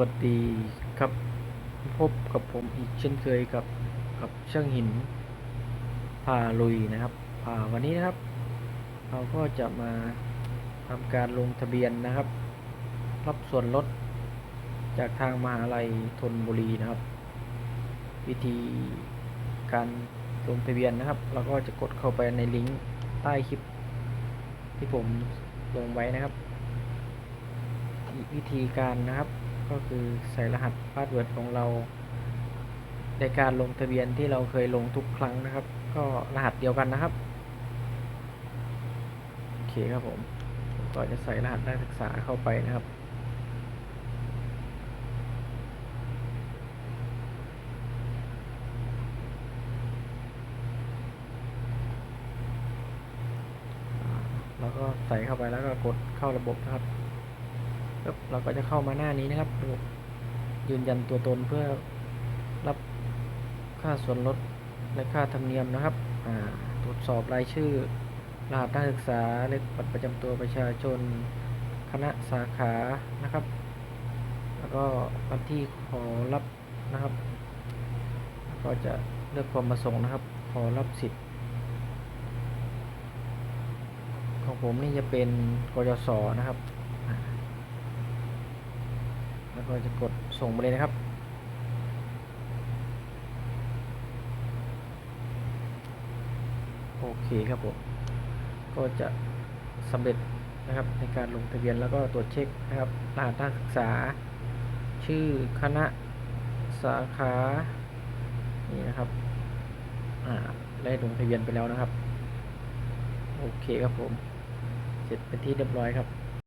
วัสดีครับ พบกับผมอีกเช่นเคยกับกับช่างหินพาลุยนะครับพาวันนี้นะครับ เราก็จะมาทำการลงทะเบียนนะครับ รับส่วนลดจากทางมหาลัยธนบุรีนะครับ วิธีการลงทะเบียนนะครับ เราก็จะกดเข้าไปในลิงก์ใต้คลิป ที่ผมลงไว้นะครับ วิธีการนะครับ ก็คือใส่รหัสพาสเวิร์ดของเราในการลงทะเบียนที่เราเคยลงทุกครั้งนะครับ ก็รหัสเดียวกันนะครับ โอเคครับผมผมก็จะใส่รหัสนักศึกษาเข้าไปนะครับ แล้วก็ใส่เข้าไปแล้วก็กดเข้าระบบนะครับปึ๊บ เราก็จะเข้ามาหน้านี้นะครับระบบยืนยันตัวตนเพื่อรับค่าส่วนลดและค่าธรรมเนียมนะครับตรวจสอบรายชื่อรหัสนักศึกษาเลขบัตรประจำตัวประชาชน คณะสาขานะครับ แล้วก็วันที่ขอรับนะครับ ก็จะเลือกความประสงค์นะครับ ขอรับสิทธิ์ ของผมนี่จะเป็นกยศนะครับ แล้วก็จะกดส่งไปเลยนะครับ โอเคครับผม ก็จะสำเร็จนะครับในการลงทะเบียนแล้วก็ตรวจเช็คนะครับรหัสนักศึกษา ชื่อคณะสาขา นี่นะครับ อ่า ได้ลงทะเบียนไปแล้วนะครับ โอเคครับผม เสร็จเป็นที่เรียบร้อยครับ